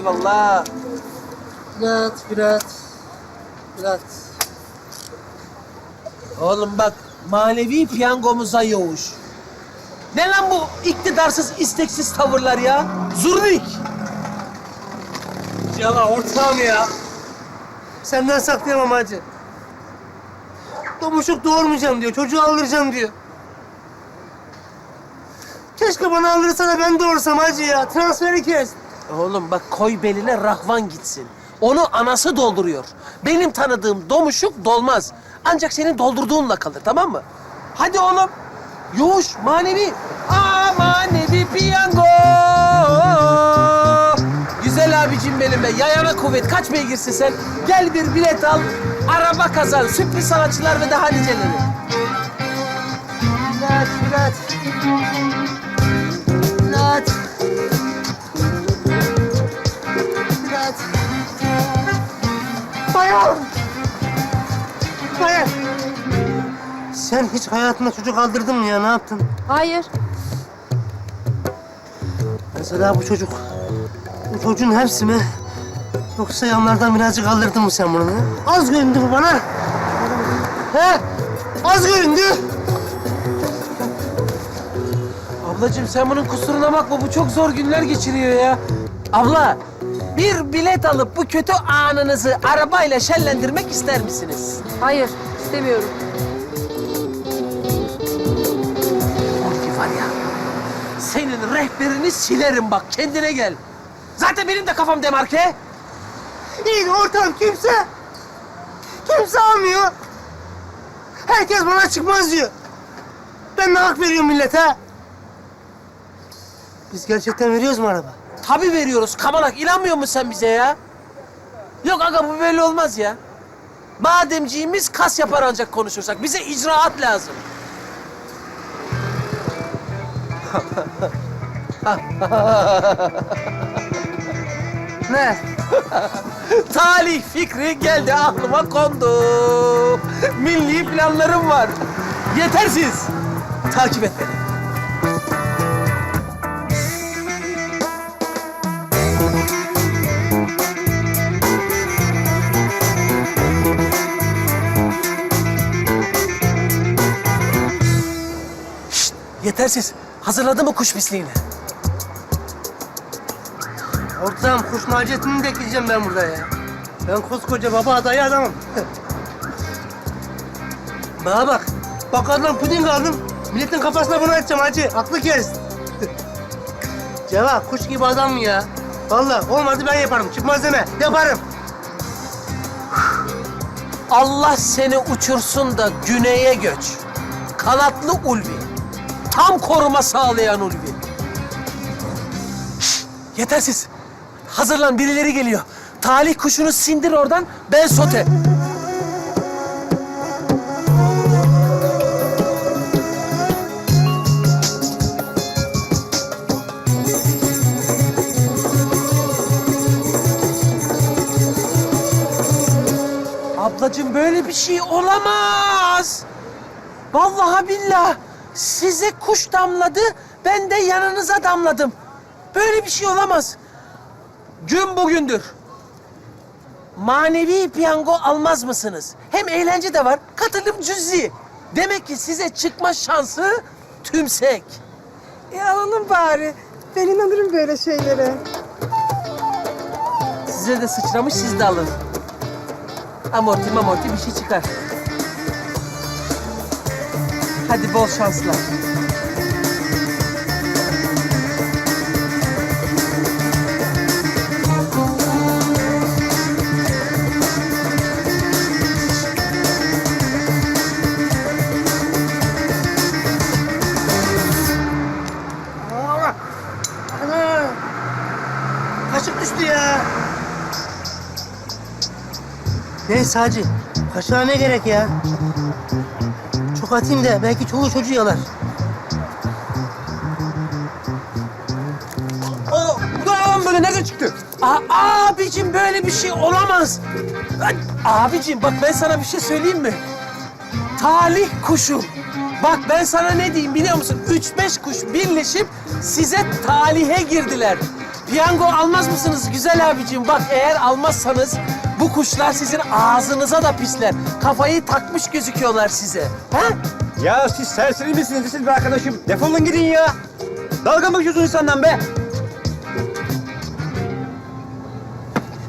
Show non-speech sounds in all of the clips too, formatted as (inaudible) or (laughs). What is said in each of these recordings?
eyvallah. Fırat, Fırat. Fırat. Oğlum bak manevi piyangomuza yoğuş. Ne lan bu iktidarsız, isteksiz tavırlar ya? Zurnik. Ya ortağım ya. Senden saklayamam hacı. Domuşuk doğurmayacağım diyor. Çocuğu aldıracağım diyor. Keşke bana aldırsa da ben doğursam hacı ya. Transferi kes. Oğlum bak koy beline rahvan gitsin. Onu anası dolduruyor. Benim tanıdığım domuşuk dolmaz. Ancak senin doldurduğunla kalır tamam mı? Hadi oğlum. Yoğuş manevi. Aa manevi piyango. Güzel abicim benim be. Yayana kuvvet. Kaç beygirsin sen? Gel bir bilet al. Araba kazan. Sürpriz sanatçılar ve daha niceleri. Fırat, Fırat. Bayan. Bayan. Sen hiç hayatında çocuk aldırdın mı ya? Ne yaptın? Hayır. Mesela bu çocuk. Bu çocuğun hepsi mi? Yoksa yanlardan birazcık aldırdın mı sen bunu? ha? Az göründü bu bana. He? Az göründü. Ablacığım sen bunun kusuruna bakma. Bu çok zor günler geçiriyor ya. Abla, bir bilet alıp bu kötü anınızı arabayla şenlendirmek ister misiniz? Hayır. istemiyorum. Ulvi var ya, senin rehberini silerim bak. Kendine gel. Zaten benim de kafam demarke. İyi de ortam kimse. Kimse almıyor. Herkes bana çıkmaz diyor. Ben de hak veriyorum millete. Biz gerçekten veriyoruz mu araba? Tabii veriyoruz. Kamalak inanmıyor musun sen bize ya? Yok aga bu böyle olmaz ya. Bademciğimiz kas yapar ancak konuşursak. Bize icraat lazım. (laughs) Ne? Talih fikri geldi aklıma kondu. Milli planlarım var. Yetersiz. Takip et beni. Yetersiz. Hazırladın mı kuş pisliğini? Ortağım kuş macetini de ekleyeceğim ben burada ya. Ben koskoca baba adayı adamım. (laughs) Bana bak. Bakkaldan puding aldım. Milletin kafasına bunu açacağım hacı. Aklı kes. (laughs) Ceva kuş gibi adam mı ya? Vallahi olmadı ben yaparım. Çıkmaz deme. Yaparım. Allah seni uçursun da güneye göç. Kanatlı ulvi. Tam koruma sağlayan ulvi. Yetersiz. Hazırlan birileri geliyor. Talih kuşunu sindir oradan, ben sote. Ablacığım böyle bir şey olamaz. Vallahi billah size kuş damladı, ben de yanınıza damladım. Böyle bir şey olamaz. Gün bugündür. Manevi piyango almaz mısınız? Hem eğlence de var, katılım cüzi. Demek ki size çıkma şansı tümsek. E alalım bari. Ben inanırım böyle şeylere. Size de sıçramış, siz de alın. Amorti mamorti bir şey çıkar. Hadi bol şanslar. Kaşık düştü ya. Neyse hacı. Kaşığa ne gerek ya? Çok atayım da belki çoluğu çocuğu yalar. Aa, bu da lan böyle nereden çıktı? Aa, abicim böyle bir şey olamaz. Abicim bak ben sana bir şey söyleyeyim mi? Talih kuşu. Bak ben sana ne diyeyim biliyor musun? Üç beş kuş birleşip size talihe girdiler. Piyango almaz mısınız güzel abicim? Bak eğer almazsanız bu kuşlar sizin ağzınıza da pisler. Kafayı takmış gözüküyorlar size. Ha? Ya siz serseri misiniz siz be arkadaşım? Defolun gidin ya. Dalga mı geçiyorsun insandan be?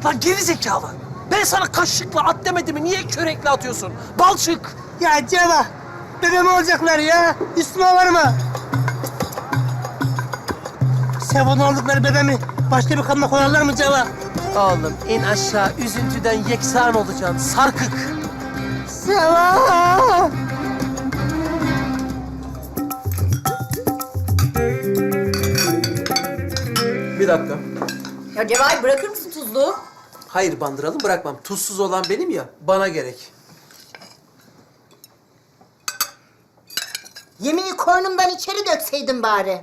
Lan geri zekalı. Ben sana kaşıkla at demedim mi? Niye kürekle atıyorsun? Balçık. Ya Ceva, bebem olacaklar ya. Üstüme var mı? Sevon oldukları bebemi başka bir kadına koyarlar mı Ceva? Oğlum in aşağı üzüntüden yeksan olacaksın. Sarkık. Seva! Bir dakika. Ya Cevahir bırakır mısın tuzluğu? Hayır bandıralım bırakmam. Tuzsuz olan benim ya. Bana gerek. Yemeği koynumdan içeri dökseydin bari.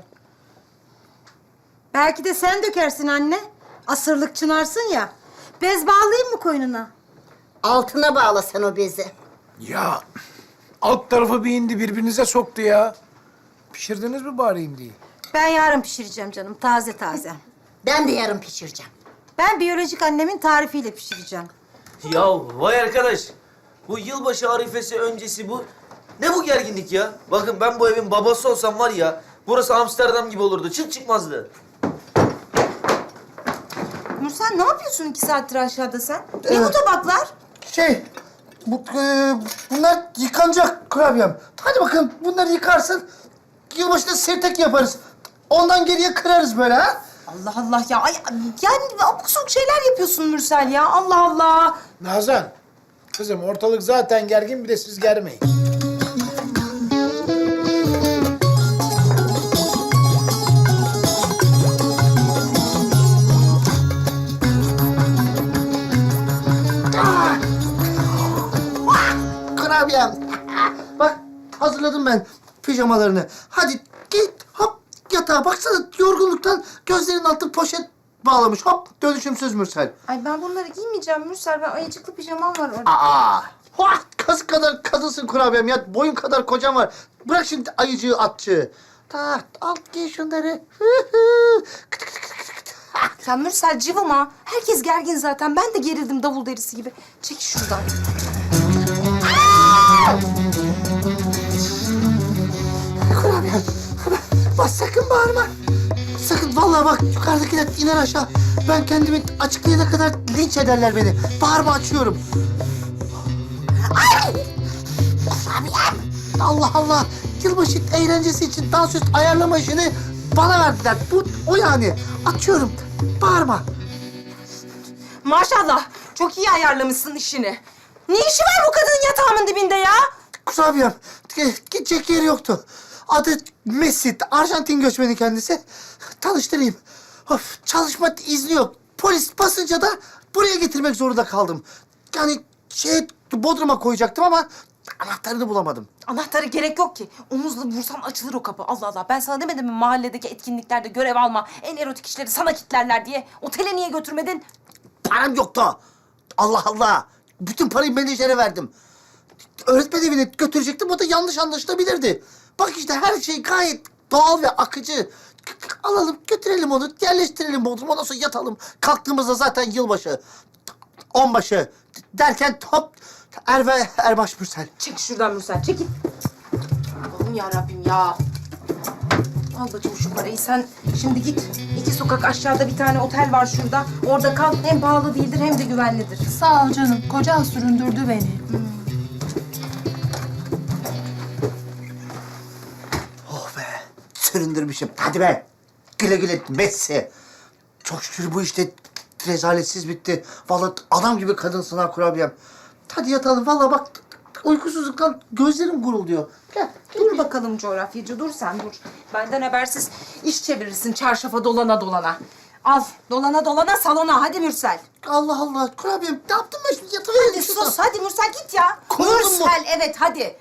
Belki de sen dökersin anne. Asırlık çınarsın ya. Bez bağlayayım mı koynuna? Altına bağla sen o bezi. Ya alt tarafı bir indi birbirinize soktu ya. Pişirdiniz mi bari indiği? Ben yarın pişireceğim canım, taze taze. Ben de yarın pişireceğim. Ben biyolojik annemin tarifiyle pişireceğim. Ya vay arkadaş. Bu yılbaşı arifesi öncesi bu. Ne bu gerginlik ya? Bakın ben bu evin babası olsam var ya... Burası Amsterdam gibi olurdu. Çık çıkmazdı. Nursel ne yapıyorsun iki saattir aşağıda sen? Ne bu tabaklar? Şey, bu, e, bunlar yıkanacak kurabiyem. Hadi bakalım bunları yıkarsın. Yılbaşında sertek yaparız. Ondan geriye kırarız böyle ha. Allah Allah ya. Ay, yani abuk sabuk şeyler yapıyorsun Nursel ya. Allah Allah. Nazan, kızım ortalık zaten gergin bir de siz germeyin. Kurabiyem. Bak hazırladım ben pijamalarını. Hadi git hop yatağa baksana yorgunluktan gözlerinin altı poşet bağlamış. Hop dönüşümsüz Mürsel. Ay ben bunları giymeyeceğim Nursel. Ben ayıcıklı pijamam var orada. Aa. Vah, kız kadar kadınsın kurabiyem ya. Boyun kadar kocam var. Bırak şimdi ayıcığı atçığı. Ta, al giy şunları. Hı hı. Kıt kıt kıt kıt kıt. Ya Mürsel cıvıma. Herkes gergin zaten. Ben de gerildim davul derisi gibi. Çek şuradan. Sakın bağırma. Sakın vallahi bak yukarıdakiler iner aşağı. Ben kendimi açıklayana kadar linç ederler beni. Bağırma açıyorum. Ay! Kurabiyem. Allah Allah. Yılbaşı eğlencesi için dansöz ayarlama işini bana verdiler. Bu o yani. Açıyorum. Bağırma. Maşallah. Çok iyi ayarlamışsın işini. Ne işi var bu kadının yatağımın dibinde ya? Kurabiyem. Gidecek yeri yoktu. Adı Messi. Arjantin göçmeni kendisi. Tanıştırayım. Of, çalışma izni yok. Polis basınca da buraya getirmek zorunda kaldım. Yani şey Bodrum'a koyacaktım ama anahtarını bulamadım. Anahtarı gerek yok ki. Omuzla vursam açılır o kapı. Allah Allah. Ben sana demedim mi mahalledeki etkinliklerde görev alma, en erotik işleri sana kitlerler diye. Otele niye götürmedin? Param yoktu. Allah Allah. Bütün parayı menajere verdim. Öğretmen evine götürecektim. O da yanlış anlaşılabilirdi. Bak işte her şey gayet doğal ve akıcı. Alalım, götürelim onu, yerleştirelim Bodrum'a. Ondan sonra yatalım. Kalktığımızda zaten yılbaşı, onbaşı derken top Erve Erbaş Mürsel. Çık şuradan Mürsel, çekil. Allah'ım yarabbim ya. Al bakayım şu parayı. Sen şimdi git. iki sokak aşağıda bir tane otel var şurada. Orada kal. Hem pahalı değildir hem de güvenlidir. Sağ ol canım. Kocan süründürdü beni. Oh süründürmüşüm. Hadi be, güle güle Messi. Çok şükür bu işte rezaletsiz bitti. Vallahi adam gibi kadınsın ha kurabiyem. Hadi yatalım. Vallahi bak uykusuzluktan gözlerim gurulduyor. Gel. Dur bakalım coğrafyacı, dur sen dur. Benden habersiz iş çevirirsin çarşafa dolana dolana. Al, dolana dolana salona. Hadi Mürsel. Allah Allah. Kurabiyem ne yaptın ben şimdi yatıverelim Hadi sus, hadi Mürsel git ya. Kovuldun mu? Mürsel, evet hadi.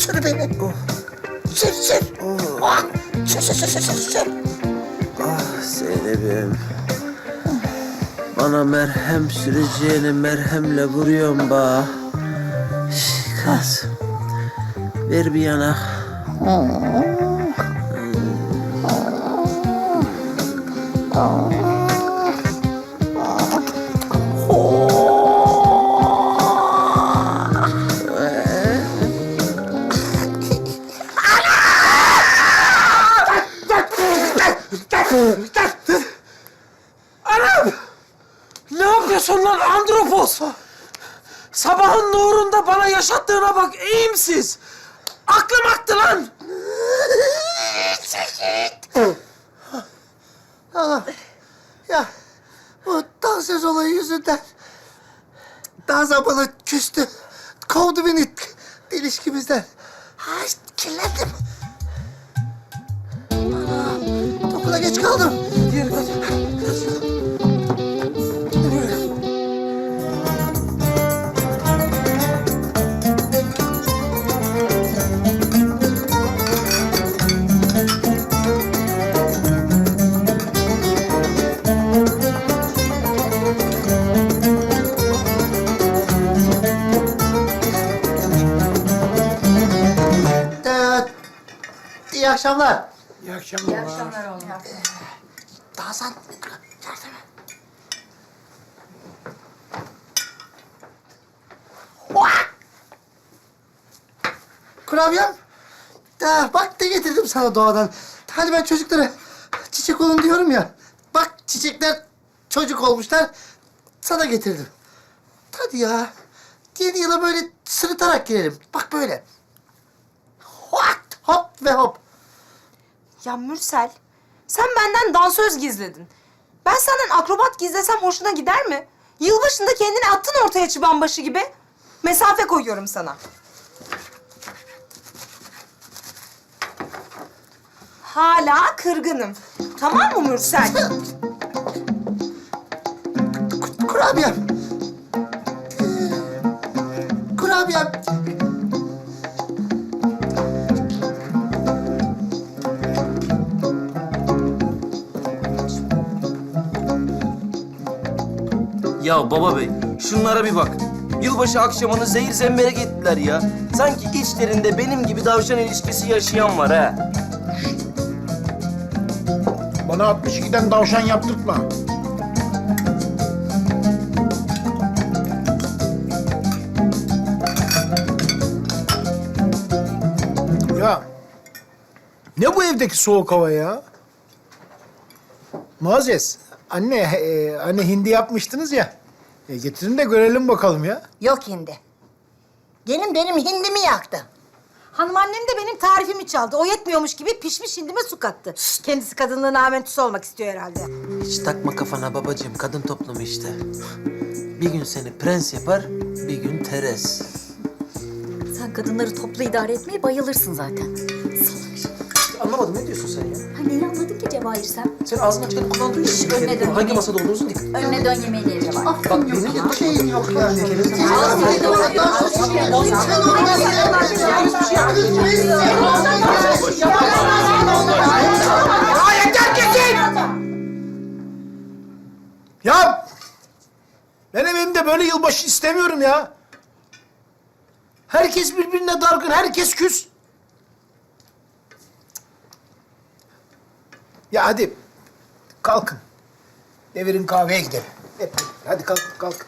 Sür beni. Sür sür. Ah, Sür sür sür sür sür. Ah Zeynep'im. Bana merhem süreceğini merhemle vuruyorsun ba. Kız. Ver bir yanak. Anam! Lan andropos? Sabahın nurunda bana yaşattığına bak eğimsiz. Aklım aktı lan. Ah, ya bu dansöz olayı yüzünden Nazan bana küstü. Kovdu beni ilişkimizden. Ha, işte kirlendim. Ana, okula geç kaldım. Yürü, hadi. İyi akşamlar. İyi akşamlar. Nazan, yardım et. Vah! Kurabiyem. Ee, bak ne getirdim sana doğadan. Hani ben çocuklara çiçek olun diyorum ya. Bak çiçekler çocuk olmuşlar. Sana getirdim. Hadi ya. Yeni yıla böyle sırıtarak girelim. Bak böyle. Hop, hop ve hop. Ya Mürsel, sen benden dansöz gizledin. Ben senden akrobat gizlesem hoşuna gider mi? Yılbaşında kendini attın ortaya çıban başı gibi. Mesafe koyuyorum sana. Hala kırgınım. Tamam mı Mürsel? Kurabiyem. Kurabiyem. Ya baba bey, şunlara bir bak. Yılbaşı akşamını zehir zemberek ettiler ya. Sanki içlerinde benim gibi davşan ilişkisi yaşayan var ha. Bana 62'den davşan yaptırtma. Ya ne bu evdeki soğuk hava ya? Muazzez, anne, e, anne hindi yapmıştınız ya. E, getirin de görelim bakalım ya. Yok hindi. Gelin benim hindimi yaktı. Hanım annem de benim tarifimi çaldı. O yetmiyormuş gibi pişmiş hindime su kattı. Kendisi kadınlığın amentüsü olmak istiyor herhalde. Hiç takma kafana babacığım. Kadın toplumu işte. Bir gün seni prens yapar, bir gün teres. Sen kadınları toplu idare etmeye bayılırsın zaten. Anlamadım ne diyorsun sen ya? Ha neyi anladın ki Cevahir sen? Sen ağzını kulağın duyuyor musun? önüne dön. Hangi masada olduğunuzu dikkat. Önüne dön yemeğini ye Cevahir. Bak benim şeyim yok yani. Ya ben evimde böyle yılbaşı istemiyorum ya. Herkes birbirine dargın, herkes küs. Ya hadi kalkın. Devirin kahveye gidelim. Hep. Hadi kalk, kalk.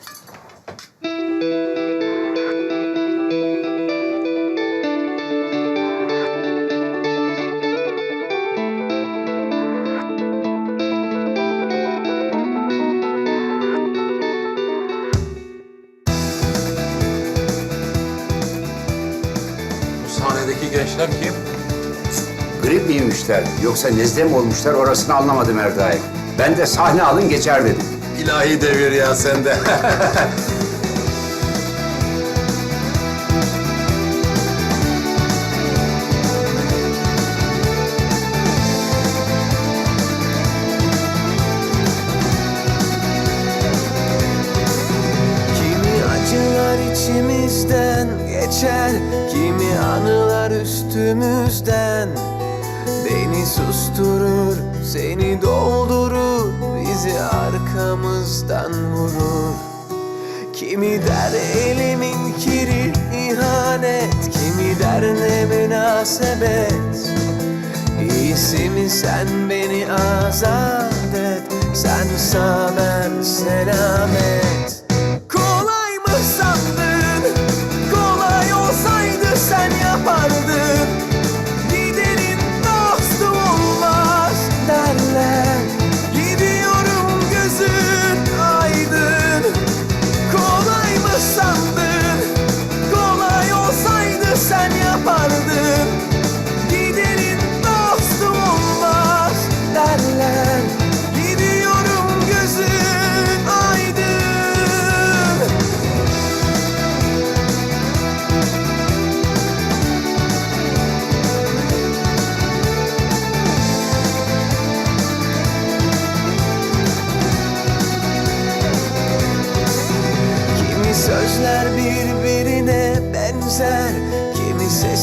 Bu sahnedeki gençler kim? Miymişler yoksa nezle mi olmuşlar orasını anlamadım Erdai. Ben de sahne alın geçer dedim. İlahi devir ya sende. (laughs) mi sen beni azat et.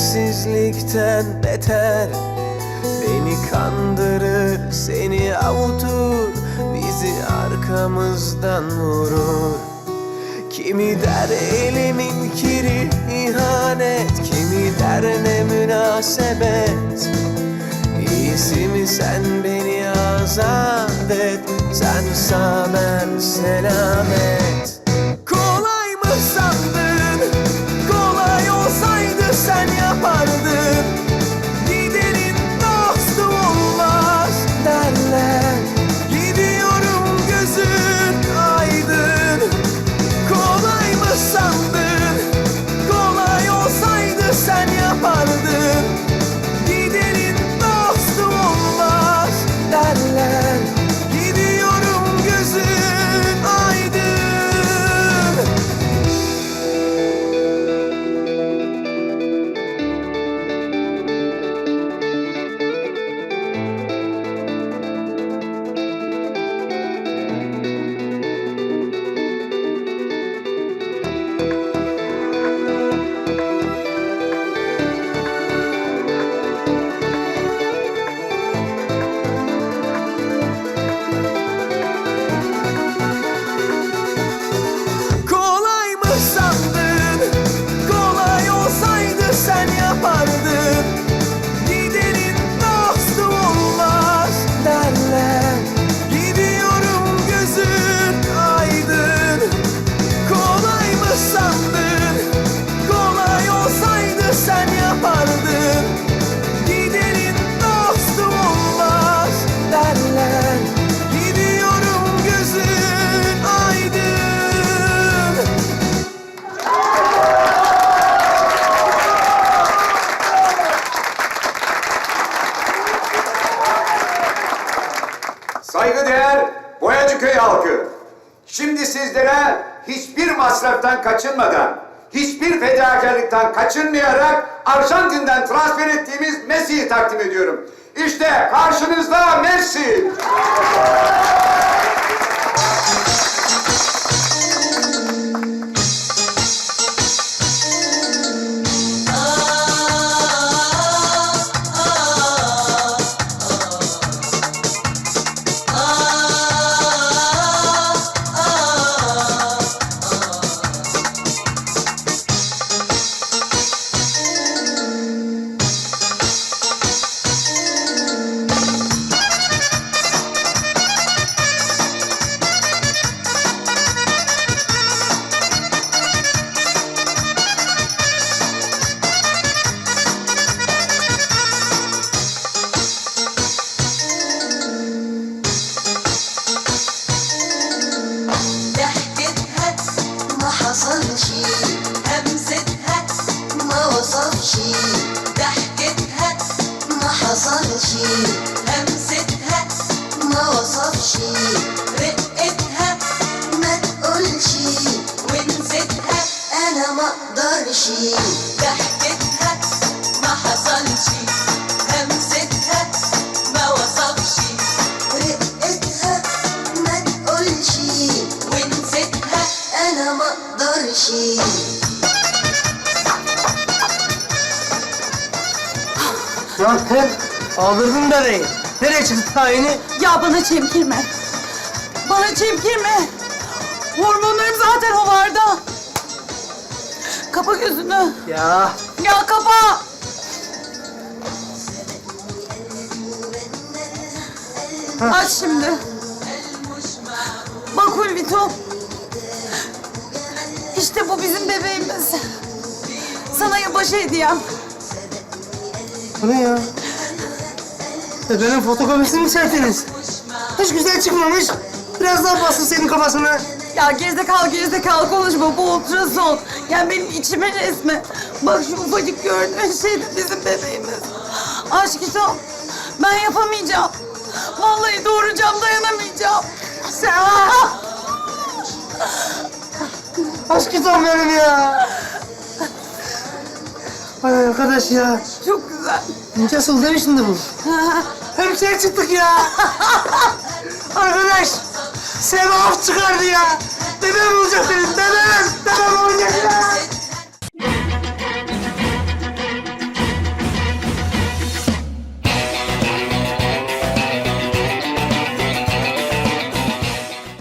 Sensizlikten beter. Beni kandırır, seni avutur Bizi arkamızdan vurur. Kimi der elimin kiri ihanet. Kimi der ne münasebet. İyisi mi sen beni azat et Sen sağ ben selamet. kolaylıktan kaçınmayarak Arjantin'den transfer ettiğimiz Messi'yi takdim ediyorum. İşte karşınızda Messi. Sen aldırdın bebeği. Nereye çıktı tayini? Ya bana çemkirme. Bana çemkirme. Hormonlarım zaten hovarda. Kapa gözünü. Ya Ya kapa. Aç şimdi. Bak Ulvitom. İşte bu bizim bebeğimiz. Sana yılbaşı hediyem. bu ne ya? Bebeğin fotokopisini mi çektiniz? Hiç güzel çıkmamış. Biraz daha basın senin kafasına. Ya gerizekalı gerizekalı konuşma bu ultrason. Yani benim içimin resmi. Bak şu ufacık gördüğün şey de bizim bebeğimiz. Aşk İslam, ben yapamayacağım. Vallahi doğuracağım dayanamayacağım. Sen... (laughs) Aşk kitabım benim ya. Ay arkadaş ya. Çok güzel. İnce asıl değil mi şimdi bu? Hemşire çıktık ya. (laughs) Arkadaş, sevap çıkardı ya. Dedem olacak benim, dedem. Dedem olacak ya.